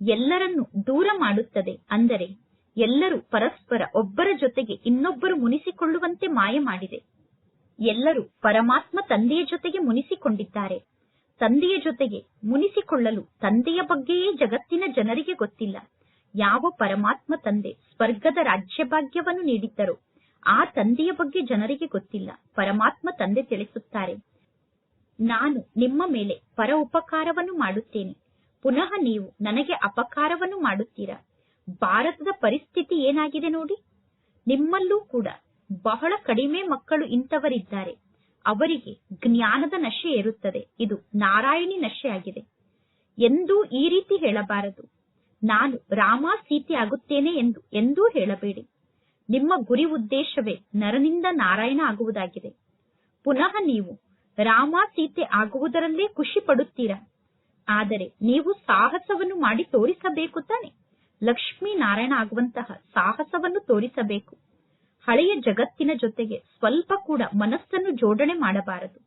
S1: ಎಲ್ಲರನ್ನೂ ದೂರ ಮಾಡುತ್ತದೆ ಅಂದರೆ ಎಲ್ಲರೂ ಪರಸ್ಪರ ಒಬ್ಬರ ಜೊತೆಗೆ ಇನ್ನೊಬ್ಬರು ಮುನಿಸಿಕೊಳ್ಳುವಂತೆ ಮಾಯೆ ಮಾಡಿದೆ. ಎಲ್ಲರೂ ಪರಮಾತ್ಮ ತಂದೆಯ ಜೊತೆಗೆ ಮುನಿಸಿಕೊಂಡಿದ್ದಾರೆ. ತಂದೆಯ ಜೊತೆಗೆ ಮುನಿಸಿಕೊಳ್ಳಲು ತಂದೆಯ ಬಗ್ಗೆಯೇ ಜಗತ್ತಿನ ಜನರಿಗೆ ಗೊತ್ತಿಲ್ಲ. ಯಾವ ಪರಮಾತ್ಮ ತಂದೆ ಸ್ವರ್ಗದ ರಾಜ್ಯಭಾಗ್ಯವನ್ನು ನೀಡಿದ್ದರೋ ಆ ತಂದೆಯ ಬಗ್ಗೆ ಜನರಿಗೆ ಗೊತ್ತಿಲ್ಲ. ಪರಮಾತ್ಮ ತಂದೆ ತಿಳಿಸುತ್ತಾರೆ, ನಾನು ನಿಮ್ಮ ಮೇಲೆ ಪರ ಉಪಕಾರವನ್ನು ಮಾಡುತ್ತೇನೆ. ಪುನಃ ನೀವು ನನಗೆ ಅಪಕಾರವನ್ನು ಮಾಡುತ್ತೀರಾ? ಭಾರತದ ಪರಿಸ್ಥಿತಿ ಏನಾಗಿದೆ ನೋಡಿ. ನಿಮ್ಮಲ್ಲೂ ಕೂಡ ಬಹಳ ಕಡಿಮೆ ಮಕ್ಕಳು ಇಂಥವರಿದ್ದಾರೆ. ಅವರಿಗೆ ಜ್ಞಾನದ ನಶೆ ಇರುತ್ತದೆ ಇದು ನಾರಾಯಣಿ ನಶೆ ಆಗಿದೆ ಎಂದೂ ಈ ರೀತಿ ಹೇಳಬಾರದು. ನಾನು ರಾಮ ಸೀತೆ ಆಗುತ್ತೇನೆ ಎಂದು ಎಂದೂ ಹೇಳಬೇಡಿ. ನಿಮ್ಮ ಗುರಿ ಉದ್ದೇಶವೇ ನರನಿಂದ ನಾರಾಯಣ ಆಗುವುದಾಗಿದೆ. ಪುನಃ ನೀವು ರಾಮ ಸೀತೆ ಆಗುವುದರಲ್ಲೇ ಖುಷಿ ಪಡುತ್ತೀರಾ? ಆದರೆ ನೀವು ಸಾಹಸವನ್ನು ಮಾಡಿ ತೋರಿಸಬೇಕು ತಾನೆ. ಲಕ್ಷ್ಮೀ ನಾರಾಯಣ ಆಗುವಂತಹ ಸಾಹಸವನ್ನು ತೋರಿಸಬೇಕು. ಹಳೆಯ ಜಗತ್ತಿನ ಜೊತೆಗೆ ಸ್ವಲ್ಪ ಕೂಡ ಮನಸ್ಸನ್ನು ಜೋಡಣೆ ಮಾಡಬಾರದು.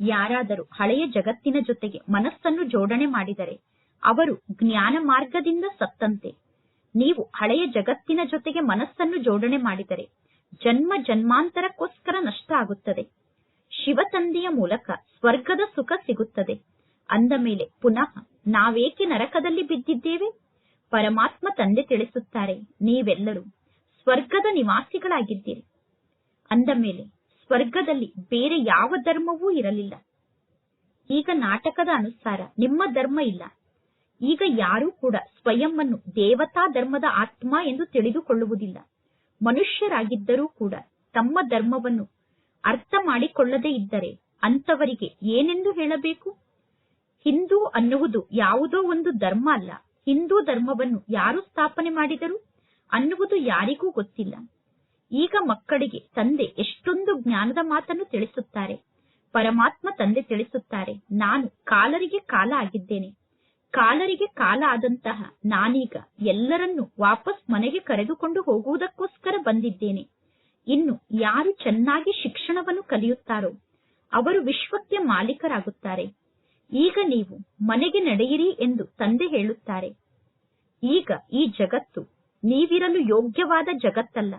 S1: ಯಾರಾದರೂ ಹಳೆಯ ಜಗತ್ತಿನ ಜೊತೆಗೆ ಮನಸ್ಸನ್ನು ಜೋಡಣೆ ಮಾಡಿದರೆ ಅವರು ಜ್ಞಾನ ಮಾರ್ಗದಿಂದ ಸತ್ತಂತೆ. ನೀವು ಹಳೆಯ ಜಗತ್ತಿನ ಜೊತೆಗೆ ಮನಸ್ಸನ್ನು ಜೋಡಣೆ ಮಾಡಿದರೆ ಜನ್ಮ ಜನ್ಮಾಂತರಕ್ಕೋಸ್ಕರ ನಷ್ಟ ಆಗುತ್ತದೆ. ಶಿವ ತಂದೆಯ ಮೂಲಕ ಸ್ವರ್ಗದ ಸುಖ ಸಿಗುತ್ತದೆ. ಅಂದ ಮೇಲೆ ಪುನಃ ನಾವೇಕೆ ನರಕದಲ್ಲಿ ಬಿದ್ದಿದ್ದೇವೆ? ಪರಮಾತ್ಮ ತಂದೆ ತಿಳಿಸುತ್ತಾರೆ, ನೀವೆಲ್ಲರೂ ಸ್ವರ್ಗದ ನಿವಾಸಿಗಳಾಗಿದ್ದೀರಿ. ಅಂದ ಮೇಲೆ ಸ್ವರ್ಗದಲ್ಲಿ ಬೇರೆ ಯಾವ ಧರ್ಮವೂ ಇರಲಿಲ್ಲ. ಈಗ ನಾಟಕದ ಅನುಸಾರ ನಿಮ್ಮ ಧರ್ಮ ಇಲ್ಲ. ಈಗ ಯಾರೂ ಕೂಡ ಸ್ವಯಂ ದೇವತಾ ಧರ್ಮದ ಆತ್ಮ ಎಂದು ತಿಳಿದುಕೊಳ್ಳುವುದಿಲ್ಲ. ಮನುಷ್ಯರಾಗಿದ್ದರೂ ಕೂಡ ತಮ್ಮ ಧರ್ಮವನ್ನು ಅರ್ಥ ಮಾಡಿಕೊಳ್ಳದೇ ಇದ್ದರೆ ಅಂತವರಿಗೆ ಏನೆಂದು ಹೇಳಬೇಕು? ಹಿಂದೂ ಅನ್ನುವುದು ಯಾವುದೋ ಒಂದು ಧರ್ಮ ಅಲ್ಲ. ಹಿಂದೂ ಧರ್ಮವನ್ನು ಯಾರು ಸ್ಥಾಪನೆ ಮಾಡಿದರು? ಅನ್ನುವುದು ಯಾರಿಗೂ ಗೊತ್ತಿಲ್ಲ. ಈಗ ಮಕ್ಕಳಿಗೆ ತಂದೆ ಎಷ್ಟೊಂದು ಜ್ಞಾನದ ಮಾತನ್ನು ತಿಳಿಸುತ್ತಾರೆ. ಪರಮಾತ್ಮ ತಂದೆ ತಿಳಿಸುತ್ತಾರೆ, ನಾನು ಕಾಲರಿಗೆ ಕಾಲ ಆಗಿದ್ದೇನೆ. ಕಾಲರಿಗೆ ಕಾಲ ಆದಂತಹ ನಾನೀಗ ಎಲ್ಲರನ್ನೂ ವಾಪಸ್ ಮನೆಗೆ ಕರೆದುಕೊಂಡು ಹೋಗುವುದಕ್ಕೋಸ್ಕರ ಬಂದಿದ್ದೇನೆ. ಇನ್ನು ಯಾರು ಚೆನ್ನಾಗಿ ಶಿಕ್ಷಣವನ್ನು ಕಲಿಯುತ್ತಾರೋ, ಅವರು ವಿಶ್ವಕ್ಕೆ ಮಾಲೀಕರಾಗುತ್ತಾರೆ. ಈಗ ನೀವು ಮನೆಗೆ ನಡೆಯಿರಿ ಎಂದು ತಂದೆ ಹೇಳುತ್ತಾರೆ. ಈಗ ಈ ಜಗತ್ತು ನೀವಿರಲು ಯೋಗ್ಯವಾದ ಜಗತ್ತಲ್ಲ.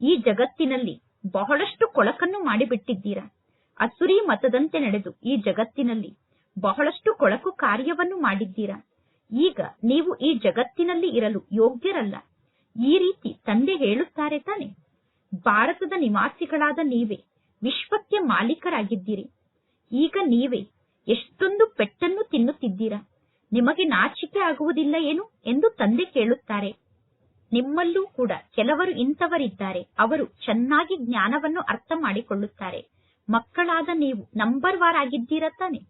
S1: ಈ ಜಗತ್ತಿನಲ್ಲಿ ಬಹಳಷ್ಟು ಕೊಳಕನ್ನು ಮಾಡಿಬಿಟ್ಟಿದ್ದೀರಾ. ಅಸುರಿ ಮತದಂತೆ ನಡೆದು ಈ ಜಗತ್ತಿನಲ್ಲಿ ಬಹಳಷ್ಟು ಕೊಳಕು ಕಾರ್ಯವನ್ನು ಮಾಡಿದ್ದೀರಾ. ಈಗ ನೀವು ಈ ಜಗತ್ತಿನಲ್ಲಿ ಇರಲು ಯೋಗ್ಯರಲ್ಲ. ಈ ರೀತಿ ತಂದೆ ಹೇಳುತ್ತಾರೆ ತಾನೆ. ಭಾರತದ ನಿವಾಸಿಗಳಾದ ನೀವೇ ವಿಶ್ವಕ್ಕೆ ಮಾಲೀಕರಾಗಿದ್ದೀರಿ. ಈಗ ನೀವೇ ಎಷ್ಟೊಂದು ಪೆಟ್ಟನ್ನು ತಿನ್ನುತ್ತಿದ್ದೀರಾ. ನಿಮಗೆ ನಾಚಿಕೆ ಆಗುವುದಿಲ್ಲ ಏನು ಎಂದು ತಂದೆ ಕೇಳುತ್ತಾರೆ. ನಿಮ್ಮಲ್ಲೂ ಕೂಡ ಕೆಲವರು ಇಂಥವರಿದ್ದಾರೆ. ಅವರು ಚೆನ್ನಾಗಿ ಜ್ಞಾನವನ್ನು ಅರ್ಥ ಮಾಡಿಕೊಳ್ಳುತ್ತಾರೆ. ಮಕ್ಕಳಾದ ನೀವು ನಂಬರ್ ವಾರ್ ಆಗಿದ್ದೀರ ತಾನೆ?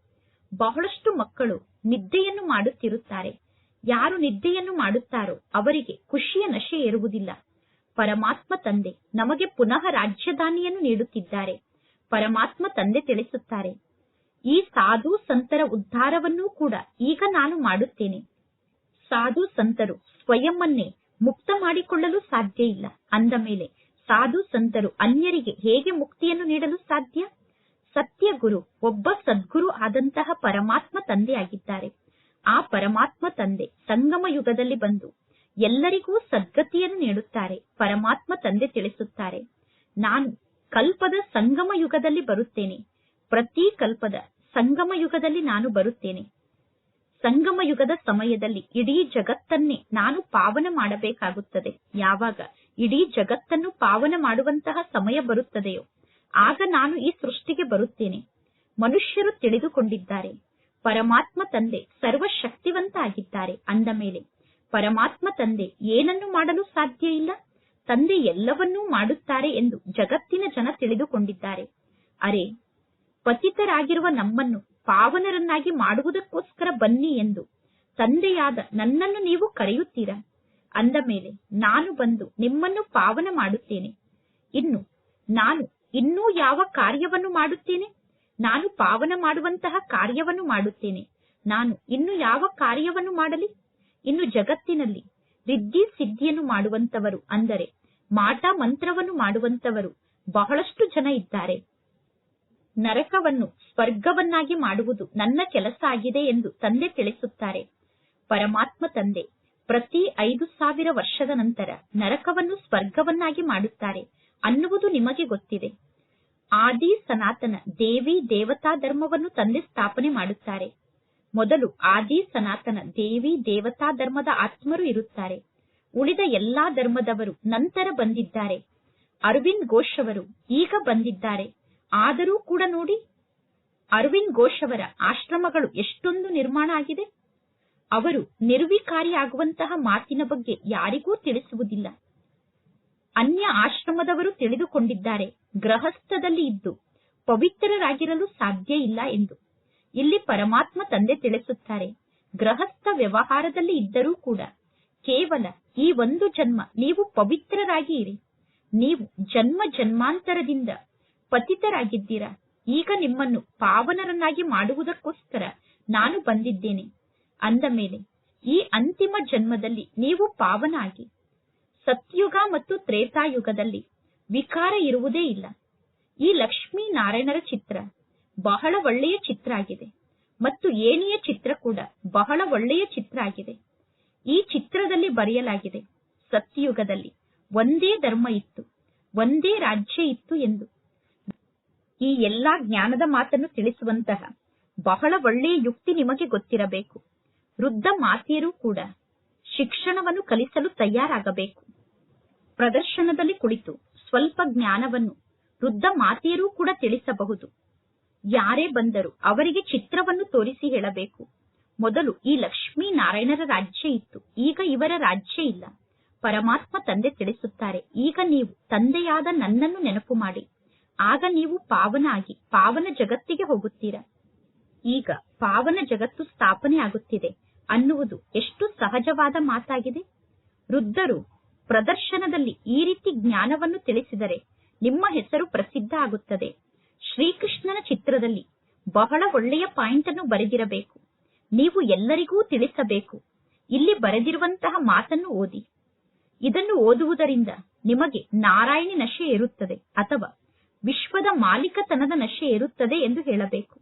S1: ಬಹಳಷ್ಟು ಮಕ್ಕಳು ನಿದ್ದೆಯನ್ನು ಮಾಡುತ್ತಿರುತ್ತಾರೆ. ಯಾರು ನಿದ್ದೆಯನ್ನು ಮಾಡುತ್ತಾರೋ ಅವರಿಗೆ ಖುಷಿಯ ನಶೆ ಇರುವುದಿಲ್ಲ ಪರಮಾತ್ಮ ತಂದೆ ನಮಗೆ ಪುನಃ ರಾಜ್ಯಧಾನಿಯನ್ನು ನೀಡುತ್ತಿದ್ದಾರೆ. ಪರಮಾತ್ಮ ತಂದೆ ತಿಳಿಸುತ್ತಾರೆ. ಈ ಸಾಧು ಸಂತರ ಉದ್ಧಾರವನ್ನೂ ಕೂಡ ಈಗ ನಾನು ಮಾಡುತ್ತೇನೆ. ಸಾಧು ಸಂತರು ಸ್ವಯಂವನ್ನೇ ಮುಕ್ತ ಮಾಡಿಕೊಳ್ಳಲು ಸಾಧ್ಯ ಇಲ್ಲ. ಅಂದ ಮೇಲೆ, ಸಾಧು ಸಂತರು ಅನ್ಯರಿಗೆ ಹೇಗೆ ಮುಕ್ತಿಯನ್ನು ನೀಡಲು ಸಾಧ್ಯ? ಸತ್ಯ ಗುರು, ಒಬ್ಬ ಸದ್ಗುರು ಆದಂತಹ ಪರಮಾತ್ಮ ತಂದೆಯಾಗಿದ್ದಾರೆ. ಆ ಪರಮಾತ್ಮ ತಂದೆ ಸಂಗಮ ಯುಗದಲ್ಲಿ ಬಂದು ಎಲ್ಲರಿಗೂ ಸದ್ಗತಿಯನ್ನು ನೀಡುತ್ತಾರೆ, ಪರಮಾತ್ಮ ತಂದೆ ತಿಳಿಸುತ್ತಾರೆ. ನಾನು ಕಲ್ಪದ ಸಂಗಮ ಯುಗದಲ್ಲಿ ಬರುತ್ತೇನೆ, ಪ್ರತಿ ಕಲ್ಪದ ಸಂಗಮ ಯುಗದಲ್ಲಿ ನಾನು ಬರುತ್ತೇನೆ. ಸಂಗಮ ಯುಗದ ಸಮಯದಲ್ಲಿ ಇಡೀ ಜಗತ್ತನ್ನೇ ನಾನು ಪಾವನ ಮಾಡಬೇಕಾಗುತ್ತದೆ. ಯಾವಾಗ ಇಡೀ ಜಗತ್ತನ್ನು ಪಾವನ ಮಾಡುವಂತಹ ಸಮಯ ಬರುತ್ತದೆಯೋ, ಆಗ ನಾನು ಈ ಸೃಷ್ಟಿಗೆ ಬರುತ್ತೇನೆ. ಮನುಷ್ಯರು ತಿಳಿದುಕೊಂಡಿದ್ದಾರೆ. ಪರಮಾತ್ಮ ತಂದೆ ಸರ್ವಶಕ್ತಿವಂತ ಆಗಿದ್ದಾರೆ ಅಂದ ಮೇಲೆ, ಪರಮಾತ್ಮ ತಂದೆ ಏನನ್ನು ಮಾಡಲು ಸಾಧ್ಯ ಇಲ್ಲ. ತಂದೆ ಎಲ್ಲವನ್ನೂ ಮಾಡುತ್ತಾರೆ ಎಂದು ಜಗತ್ತಿನ ಜನ ತಿಳಿದುಕೊಂಡಿದ್ದಾರೆ. ಅರೆ, ಪತಿತರಾಗಿರುವ ನಮ್ಮನ್ನು ಪಾವನರನ್ನಾಗಿ ಮಾಡುವುದಕ್ಕೋಸ್ಕರ ಬನ್ನಿ ಎಂದು ತಂದೆಯಾದ ನನ್ನನ್ನು ನೀವು ಕರೆಯುತ್ತೀರಾ? ಅಂದ ಮೇಲೆ, ನಾನು ಬಂದು ನಿಮ್ಮನ್ನು ಪಾವನ ಮಾಡುತ್ತೇನೆ. ಇನ್ನು, ನಾನು ಇನ್ನೂ ಯಾವ ಕಾರ್ಯವನ್ನು ಮಾಡುತ್ತೇನೆ? ನಾನು ಪಾವನ ಮಾಡುವಂತಹ ಕಾರ್ಯವನ್ನು ಮಾಡುತ್ತೇನೆ. ನಾನು ಇನ್ನು ಯಾವ ಕಾರ್ಯವನ್ನು ಮಾಡಲಿ? ಇನ್ನು ಜಗತ್ತಿನಲ್ಲಿ ರಿದ್ಧಿ ಸಿದ್ಧಿಯನ್ನು ಮಾಡುವಂತವರು ಅಂದರೆ ಮಾಟ ಮಂತ್ರವನ್ನು ಮಾಡುವಂತವರು ಬಹಳಷ್ಟು ಜನ ಇದ್ದಾರೆ. ನರಕವನ್ನು ಸ್ವರ್ಗವನ್ನಾಗಿ ಮಾಡುವುದು ನನ್ನ ಕೆಲಸ ಆಗಿದೆ ಎಂದು ತಂದೆ ತಿಳಿಸುತ್ತಾರೆ. ಪರಮಾತ್ಮ ತಂದೆ, ಪ್ರತಿ ಐದು ಸಾವಿರ ವರ್ಷದ ನಂತರ ನರಕವನ್ನು ಸ್ವರ್ಗವನ್ನಾಗಿ ಮಾಡುತ್ತಾರೆ ಅನ್ನುವುದು ನಿಮಗೆ ಗೊತ್ತಿದೆ. ಆದಿ ಸನಾತನ ದೇವಿ ದೇವತಾ ಧರ್ಮವನ್ನು ತಂದೆ ಸ್ಥಾಪನೆ ಮಾಡುತ್ತಾರೆ. ಮೊದಲು ಆದಿ ಸನಾತನ ದೇವಿ ದೇವತಾ ಧರ್ಮದ ಆತ್ಮರು ಇರುತ್ತಾರೆ. ಉಳಿದ ಎಲ್ಲಾ ಧರ್ಮದವರು ನಂತರ ಬಂದಿದ್ದಾರೆ. ಅರವಿಂದ್ ಘೋಷ್ ಅವರು ಈಗ ಬಂದಿದ್ದಾರೆ. ಆದರೂ ಕೂಡ ನೋಡಿ, ಅರವಿಂದ್ ಘೋಷ್ ಅವರ ಆಶ್ರಮಗಳು ಎಷ್ಟೊಂದು ನಿರ್ಮಾಣ ಆಗಿದೆ. ಅವರು ನಿರ್ವಿಕಾರಿಯಾಗುವಂತಹ ಮಾತಿನ ಬಗ್ಗೆ ಯಾರಿಗೂ ತಿಳಿಸುವುದಿಲ್ಲ. ಅನ್ಯ ಆಶ್ರಮದವರು ತಿಳಿದುಕೊಂಡಿದ್ದಾರೆ, ಗೃಹಸ್ಥದಲ್ಲಿ ಇದ್ದು ಪವಿತ್ರರಾಗಿರಲು ಸಾಧ್ಯ ಇಲ್ಲ ಎಂದು. ಇಲ್ಲಿ ಪರಮಾತ್ಮ ತಂದೆ ತಿಳಿಸುತ್ತಾರೆ, ಗೃಹಸ್ಥ ವ್ಯವಹಾರದಲ್ಲಿ ಇದ್ದರೂ ಕೂಡ ಕೇವಲ ಈ ಒಂದು ಜನ್ಮ, ನೀವು ಪವಿತ್ರರಾಗಿ ಇರಿ. ನೀವು ಜನ್ಮ ಜನ್ಮಾಂತರದಿಂದ ಪತಿತರಾಗಿದ್ದೀರಾ? ಈಗ ನಿಮ್ಮನ್ನು ಪಾವನರನ್ನಾಗಿ ಮಾಡುವುದಕ್ಕೋಸ್ಕರ ನಾನು ಬಂದಿದ್ದೇನೆ. ಅಂದ ಮೇಲೆ, ಈ ಅಂತಿಮ ಜನ್ಮದಲ್ಲಿ ನೀವು ಪಾವನ ಆಗಿ ಸತ್ಯುಗ ಮತ್ತು ತ್ರೇತಾಯುಗದಲ್ಲಿ ವಿಕಾರ ಇರುವುದೇ ಇಲ್ಲ. ಈ ಲಕ್ಷ್ಮೀ ನಾರಾಯಣರ ಚಿತ್ರ ಬಹಳ ಒಳ್ಳೆಯ ಚಿತ್ರ ಆಗಿದೆ ಮತ್ತು ಏನಿಯ ಚಿತ್ರ ಕೂಡ ಬಹಳ ಒಳ್ಳೆಯ ಚಿತ್ರ ಆಗಿದೆ. ಈ ಚಿತ್ರದಲ್ಲಿ ಬರೆಯಲಾಗಿದೆ ಸತ್ಯಯುಗದಲ್ಲಿ ಒಂದೇ ಧರ್ಮ ಇತ್ತು, ಒಂದೇ ರಾಜ್ಯ ಇತ್ತು ಎಂದು. ಈ ಎಲ್ಲಾ ಜ್ಞಾನದ ಮಾತನ್ನು ತಿಳಿಸುವಂತಹ ಬಹಳ ಒಳ್ಳೆಯ ಯುಕ್ತಿ ನಿಮಗೆ ಗೊತ್ತಿರಬೇಕು. ವೃದ್ಧ ಮಾತೆಯರು ಕೂಡ ಶಿಕ್ಷಣವನ್ನು ಕಲಿಸಲು ತಯಾರಾಗಬೇಕು. ಪ್ರದರ್ಶನದಲ್ಲಿ ಕುಳಿತು ಸ್ವಲ್ಪ ಜ್ಞಾನವನ್ನು ವೃದ್ಧ ಮಾತೆಯರೂ ಕೂಡ ತಿಳಿಸಬಹುದು. ಯಾರೇ ಬಂದರೂ ಅವರಿಗೆ ಚಿತ್ರವನ್ನು ತೋರಿಸಿ ಹೇಳಬೇಕು. ಮೊದಲು ಈ ಲಕ್ಷ್ಮೀ ನಾರಾಯಣರ ರಾಜ್ಯ ಇತ್ತು. ಈಗ ಇವರ ರಾಜ್ಯ ಇಲ್ಲ. ಪರಮಾತ್ಮ ತಂದೆ ತಿಳಿಸುತ್ತಾರೆ. ಈಗ ನೀವು ತಂದೆಯಾದ ನನ್ನನ್ನು ನೆನಪು ಮಾಡಿ. ಆಗ ನೀವು ಪಾವನಾಗಿ, ಪಾವನ ಜಗತ್ತಿಗೆ ಹೋಗುತ್ತೀರ. ಈಗ ಪಾವನ ಜಗತ್ತು ಸ್ಥಾಪನೆ ಆಗುತ್ತಿದೆ ಅನ್ನುವುದು ಎಷ್ಟು ಸಹಜವಾದ ಮಾತಾಗಿದೆ? ವೃದ್ಧರು ಪ್ರದರ್ಶನದಲ್ಲಿ ಈ ರೀತಿ ಜ್ಞಾನವನ್ನು ತಿಳಿಸಿದರೆ ನಿಮ್ಮ ಹೆಸರು ಪ್ರಸಿದ್ಧ ಆಗುತ್ತದೆ. ಶ್ರೀಕೃಷ್ಣನ ಚಿತ್ರದಲ್ಲಿ ಬಹಳ ಒಳ್ಳೆಯ ಪಾಯಿಂಟ್ ಅನ್ನು ಬರೆದಿರಬೇಕು. ನೀವು ಎಲ್ಲರಿಗೂ ತಿಳಿಸಬೇಕು. ಇಲ್ಲಿ ಬರೆದಿರುವಂತಹ ಮಾತನ್ನು ಓದಿ. ಇದನ್ನು ಓದುವುದರಿಂದ ನಿಮಗೆ ನಾರಾಯಣಿ ನಶೆ ಇರುತ್ತದೆ ಅಥವಾ ವಿಶ್ವದ ಮಾಲೀಕತನದ ನಶೆ ಇರುತ್ತದೆ ಎಂದು ಹೇಳಬೇಕು.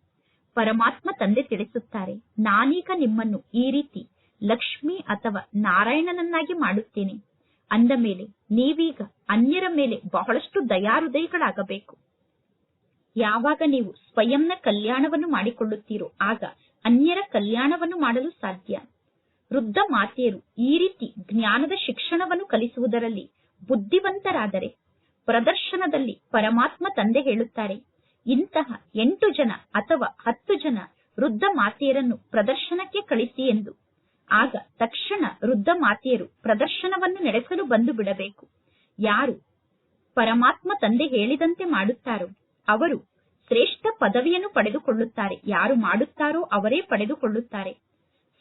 S1: ಪರಮಾತ್ಮ ತಂದೆ ತಿಳಿಸುತ್ತಾರೆ, ನಾನೀಗ ನಿಮ್ಮನ್ನು ಈ ರೀತಿ ಲಕ್ಷ್ಮಿ ಅಥವಾ ನಾರಾಯಣನನ್ನಾಗಿ ಮಾಡುತ್ತೇನೆ. ಅಂದ ಮೇಲೆ ನೀವೀಗ ಅನ್ಯರ ಮೇಲೆ ಬಹಳಷ್ಟು ದಯಾಹೃದಯಗಳಾಗಬೇಕು. ಯಾವಾಗ ನೀವು ಸ್ವಯಂನ ಕಲ್ಯಾಣವನ್ನು ಮಾಡಿಕೊಳ್ಳುತ್ತೀರೋ ಆಗ ಅನ್ಯರ ಕಲ್ಯಾಣವನ್ನು ಮಾಡಲು ಸಾಧ್ಯ. ವೃದ್ಧ ಮಾತೆಯರು ಈ ರೀತಿ ಜ್ಞಾನದ ಶಿಕ್ಷಣವನ್ನು ಕಲಿಸುವುದರಲ್ಲಿ ಬುದ್ಧಿವಂತರಾದರೆ ಪ್ರದರ್ಶನದಲ್ಲಿ ಪರಮಾತ್ಮ ತಂದೆ ಹೇಳುತ್ತಾರೆ, ಇಂತಹ ಎಂಟು ಜನ ಅಥವಾ ಹತ್ತು ಜನ ವೃದ್ಧ ಮಾತೆಯರನ್ನು ಪ್ರದರ್ಶನಕ್ಕೆ ಕಳಿಸಿ ಎಂದು. ಆಗ ತಕ್ಷಣ ವೃದ್ಧ ಮಾತೆಯರು ಪ್ರದರ್ಶನವನ್ನು ನಡೆಸಲು ಬಂದು ಬಿಡಬೇಕು. ಯಾರು ಪರಮಾತ್ಮ ತಂದೆ ಹೇಳಿದಂತೆ ಮಾಡುತ್ತಾರೋ, ಅವರು ಶ್ರೇಷ್ಠ ಪದವಿಯನ್ನು ಪಡೆದುಕೊಳ್ಳುತ್ತಾರೆ. ಯಾರು ಮಾಡುತ್ತಾರೋ ಅವರೇ ಪಡೆದುಕೊಳ್ಳುತ್ತಾರೆ.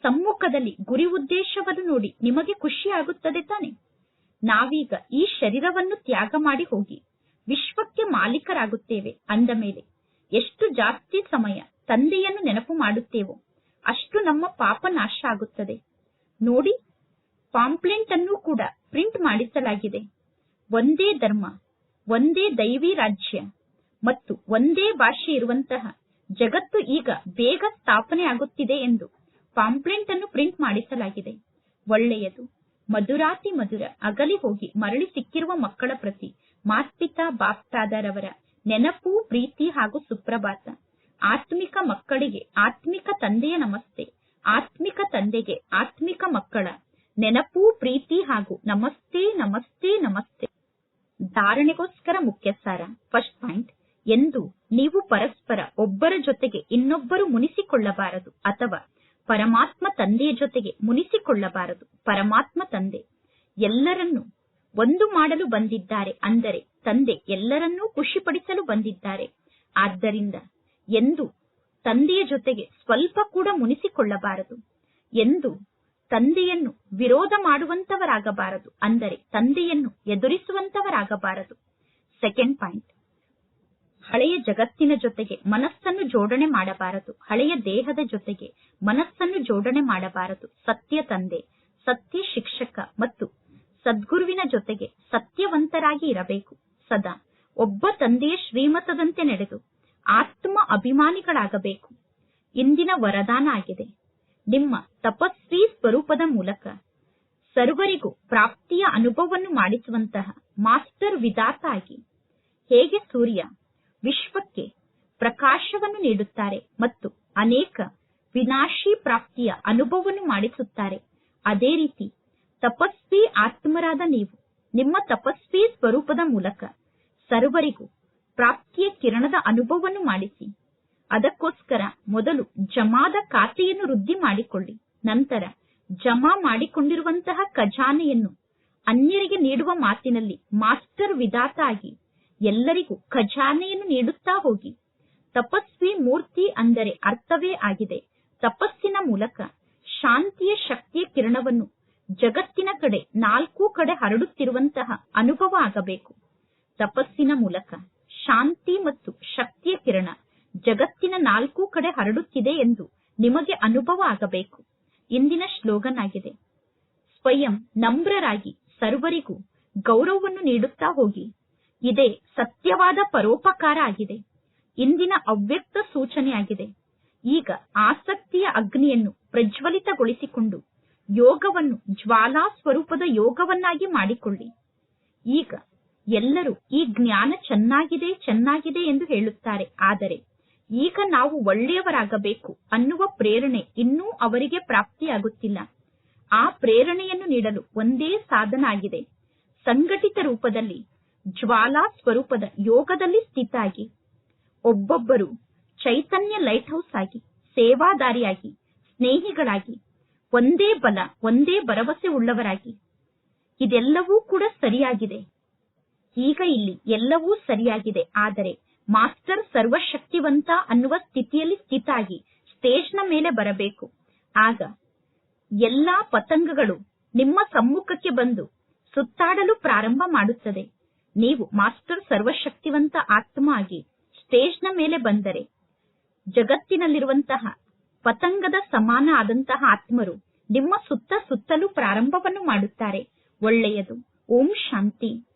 S1: ಸಮ್ಮುಖದಲ್ಲಿ ಗುರಿ ಉದ್ದೇಶವನ್ನು ನೋಡಿ ನಿಮಗೆ ಖುಷಿಯಾಗುತ್ತದೆ ತಾನೆ. ನಾವೀಗ ಈ ಶರೀರವನ್ನು ತ್ಯಾಗ ಮಾಡಿ ಹೋಗಿ ವಿಶ್ವಕ್ಕೆ ಮಾಲೀಕರಾಗುತ್ತೇವೆ ಅಂದ ಮೇಲೆ, ಎಷ್ಟು ಜಾಸ್ತಿ ಸಮಯ ತಂದೆಯನ್ನು ನೆನಪು ಮಾಡುತ್ತೇವೋ ಅಷ್ಟು ನಮ್ಮ ಪಾಪ ನಾಶ ಆಗುತ್ತದೆ. ನೋಡಿ, ಪಾಂಪ್ಲೆಂಟ್ ಅನ್ನು ಕೂಡ ಪ್ರಿಂಟ್ ಮಾಡಿಸಲಾಗಿದೆ. ಒಂದೇ ಧರ್ಮ, ಒಂದೇ ದೈವಿ ರಾಜ್ಯ ಮತ್ತು ಒಂದೇ ಭಾಷೆ ಇರುವಂತಹ ಜಗತ್ತು ಈಗ ಬೇಗ ಸ್ಥಾಪನೆ ಆಗುತ್ತಿದೆ ಎಂದು ಪಾಂಪ್ಲೆಂಟ್ ಅನ್ನು ಪ್ರಿಂಟ್ ಮಾಡಿಸಲಾಗಿದೆ. ಒಳ್ಳೆಯದು. ಮಧುರಾತಿ ಮಧುರ ಅಗಲಿ ಹೋಗಿ ಮರಳಿ ಸಿಕ್ಕಿರುವ ಮಕ್ಕಳ ಪ್ರತಿ ಮಾಸ್ಪಿತಾ, ಬಾಪ್ತಾದರವರ ನೆನಪು, ಪ್ರೀತಿ ಹಾಗೂ ಸುಪ್ರಭಾತ. ಆತ್ಮಿಕ ಮಕ್ಕಳಿಗೆ ಆತ್ಮಿಕ ತಂದೆಯ ನಮಸ್ತೆ. ಆತ್ಮಿಕ ತಂದೆಗೆ ಆತ್ಮಿಕ ಮಕ್ಕಳ ನೆನಪು, ಪ್ರೀತಿ ಹಾಗೂ ನಮಸ್ತೆ ನಮಸ್ತೆ ನಮಸ್ತೆ. ಧಾರಣೆಗೋಸ್ಕರ ಮುಖ್ಯ ಸಾರ ಫಸ್ಟ್ ಪಾಯಿಂಟ್. ಎಂದು ನೀವು ಪರಸ್ಪರ ಒಬ್ಬರ ಜೊತೆಗೆ ಇನ್ನೊಬ್ಬರು ಮುನಿಸಿಕೊಳ್ಳಬಾರದು ಅಥವಾ ಪರಮಾತ್ಮ ತಂದೆಯ ಜೊತೆಗೆ ಮುನಿಸಿಕೊಳ್ಳಬಾರದು. ಪರಮಾತ್ಮ ತಂದೆ ಎಲ್ಲರನ್ನೂ ಒಂದು ಮಾಡಲು ಬಂದಿದ್ದಾರೆ ಅಂದರೆ ತಂದೆ ಎಲ್ಲರನ್ನೂ ಖುಷಿಪಡಿಸಲು ಬಂದಿದ್ದಾರೆ. ಆದ್ದರಿಂದ ಎಂದು ತಂದೆಯ ಜೊತೆಗೆ ಸ್ವಲ್ಪ ಕೂಡ ಮುನಿಸಿಕೊಳ್ಳಬಾರದು. ಎಂದು ತಂದೆಯನ್ನು ವಿರೋಧ ಮಾಡುವಂತವರಾಗಬಾರದು. ಅಂದರೆ ತಂದೆಯನ್ನು ಎದುರಿಸುವಂತವರಾಗಬಾರದು. ಸೆಕೆಂಡ್ ಪಾಯಿಂಟ್ ಹಳೆಯ ಜಗತ್ತಿನ ಜೊತೆಗೆ ಮನಸ್ಸನ್ನು ಜೋಡಣೆ ಮಾಡಬಾರದು. ಹಳೆಯ ದೇಹದ ಜೊತೆಗೆ ಮನಸ್ಸನ್ನು ಜೋಡಣೆ ಮಾಡಬಾರದು. ಸತ್ಯ ತಂದೆ, ಸತ್ಯ ಶಿಕ್ಷಕ ಮತ್ತು ಸದ್ಗುರುವಿನ ಜೊತೆಗೆ ಸತ್ಯವಂತರಾಗಿ ಇರಬೇಕು. ಸದಾ ಒಬ್ಬ ತಂದೆಯ ಶ್ರೀಮತದಂತೆ ನಡೆದು ಆತ್ಮ ಅಭಿಮಾನಿಗಳಾಗಬೇಕು. ಇಂದಿನ ವರದಾನ ಆಗಿದೆ. ನಿಮ್ಮ ತಪಸ್ವಿ ಸ್ವರೂಪದ ಮೂಲಕ ಸರ್ವರಿಗೂ ಪ್ರಾಪ್ತಿಯ ಅನುಭವವನ್ನು ಮಾಡಿಸುವಂತಹ ಮಾಸ್ಟರ್ ವಿಧಾತ ಆಗಿ ಹೇಗೆ ಸೂರ್ಯ ವಿಶ್ವಕ್ಕೆ ಪ್ರಕಾಶವನ್ನು ನೀಡುತ್ತಾರೆ ಮತ್ತು ಅನೇಕ ವಿನಾಶಿ ಪ್ರಾಪ್ತಿಯ ಅನುಭವವನ್ನು ಮಾಡಿಸುತ್ತಾರೆ. ಅದೇ ರೀತಿ ತಪಸ್ವಿ ಆತ್ಮರಾದ ನೀವು ನಿಮ್ಮ ತಪಸ್ವಿ ಸ್ವರೂಪದ ಮೂಲಕ ಸರ್ವರಿಗೂ ಪ್ರಾಪ್ತಿಯ ಕಿರಣದ ಅನುಭವವನ್ನು ಮಾಡಿಸಿ, ಅದಕ್ಕೋಸ್ಕರ ಮೊದಲು ಜಮಾದ ಖಾತೆಯನ್ನು ವೃದ್ಧಿ ಮಾಡಿಕೊಳ್ಳಿ, ನಂತರ ಜಮಾ ಮಾಡಿಕೊಂಡಿರುವಂತಹ ಖಜಾನೆಯನ್ನು ಅನ್ಯರಿಗೆ ನೀಡುವ ಮಾತಿನಲ್ಲಿ ಮಾಸ್ಟರ್ ವಿಧಾತ ಆಗಿ ಎಲ್ಲರಿಗೂ ಖಜಾನೆಯನ್ನು ನೀಡುತ್ತಾ ಹೋಗಿ. ತಪಸ್ವಿ ಮೂರ್ತಿ ಅಂದರೆ ಅರ್ಥವೇ ಆಗಿದೆ. ತಪಸ್ಸಿನ ಮೂಲಕ ಶಾಂತಿಯ ಶಕ್ತಿಯ ಕಿರಣವನ್ನು ಜಗತ್ತಿನ ಕಡೆ ನಾಲ್ಕು ಕಡೆ ಹರಡುತ್ತಿರುವಂತಹ ಅನುಭವ ಆಗಬೇಕು. ತಪಸ್ಸಿನ ಮೂಲಕ ಶಾಂತಿ ಮತ್ತು ಶಕ್ತಿಯ ಕಿರಣ ಜಗತ್ತಿನ ನಾಲ್ಕು ಕಡೆ ಹರಡುತ್ತಿದೆ ಎಂದು ನಿಮಗೆ ಅನುಭವ ಆಗಬೇಕು. ಇಂದಿನ ಶ್ಲೋಗನ್ ಆಗಿದೆ ಸ್ವಯಂ ನಮ್ರರಾಗಿ ಸರ್ವರಿಗೂ ಗೌರವವನ್ನು ನೀಡುತ್ತಾ ಹೋಗಿ. ಇದೇ ಸತ್ಯವಾದ ಪರೋಪಕಾರ ಆಗಿದೆ. ಇಂದಿನ ಅವ್ಯಕ್ತ ಸೂಚನೆಯಾಗಿದೆ. ಈಗ ಆಸಕ್ತಿಯ ಅಗ್ನಿಯನ್ನು ಪ್ರಜ್ವಲಿತಗೊಳಿಸಿಕೊಂಡು ಯೋಗವನ್ನು ಜ್ವಾಲಾ ಸ್ವರೂಪದ ಯೋಗವನ್ನಾಗಿ ಮಾಡಿಕೊಳ್ಳಿ. ಈಗ ಎಲ್ಲರೂ ಈ ಜ್ಞಾನ ಚೆನ್ನಾಗಿದೆ ಚೆನ್ನಾಗಿದೆ ಎಂದು ಹೇಳುತ್ತಾರೆ. ಆದರೆ ಈಗ ನಾವು ಒಳ್ಳೆಯವರಾಗಬೇಕು ಅನ್ನುವ ಪ್ರೇರಣೆ ಇನ್ನೂ ಅವರಿಗೆ ಪ್ರಾಪ್ತಿಯಾಗುತ್ತಿಲ್ಲ. ಆ ಪ್ರೇರಣೆಯನ್ನು ನೀಡಲು ಒಂದೇ ಸಾಧನ ಆಗಿದೆ. ಸಂಘಟಿತ ರೂಪದಲ್ಲಿ ಜ್ವಾಲಾ ಸ್ವರೂಪದ ಯೋಗದಲ್ಲಿ ಸ್ಥಿತಾಗಿ. ಒಬ್ಬೊಬ್ಬರು ಚೈತನ್ಯ ಲೈಟ್ ಹೌಸ್ ಆಗಿ ಸೇವಾದಾರಿಯಾಗಿ, ಸ್ನೇಹಿಗಳಾಗಿ, ಒಂದೇ ಬಲ, ಒಂದೇ ಭರವಸೆ ಉಳ್ಳವರಾಗಿ. ಇದೆಲ್ಲವೂ ಕೂಡ ಸರಿಯಾಗಿದೆ. ಈಗ ಇಲ್ಲಿ ಎಲ್ಲವೂ ಸರಿಯಾಗಿದೆ. ಆದರೆ ಮಾಸ್ಟರ್ ಸರ್ವಶಕ್ತಿವಂತ ಅನ್ನುವ ಸ್ಥಿತಿಯಲ್ಲಿ ಸ್ಥಿತಾಗಿ ಸ್ಟೇಜ್ನ ಮೇಲೆ ಬರಬೇಕು. ಆಗ ಎಲ್ಲಾ ಪತಂಗಗಳು ನಿಮ್ಮ ಸಮ್ಮುಖಕ್ಕೆ ಬಂದು ಸುತ್ತಾಡಲು ಪ್ರಾರಂಭ ಮಾಡುತ್ತದೆ. ನೀವು ಮಾಸ್ಟರ್ ಸರ್ವಶಕ್ತಿವಂತ ಆತ್ಮ ಆಗಿ ಸ್ಟೇಜ್ನ ಮೇಲೆ ಬಂದರೆ ಜಗತ್ತಿನಲ್ಲಿರುವಂತಹ ಪತಂಗದ ಸಮಾನ ಆದಂತಹ ಆತ್ಮರು ನಿಮ್ಮ ಸುತ್ತ ಸುತ್ತಲೂ ಪ್ರಾರಂಭವನ್ನು ಮಾಡುತ್ತಾರೆ. ಒಳ್ಳೆಯದು. ಓಂ ಶಾಂತಿ.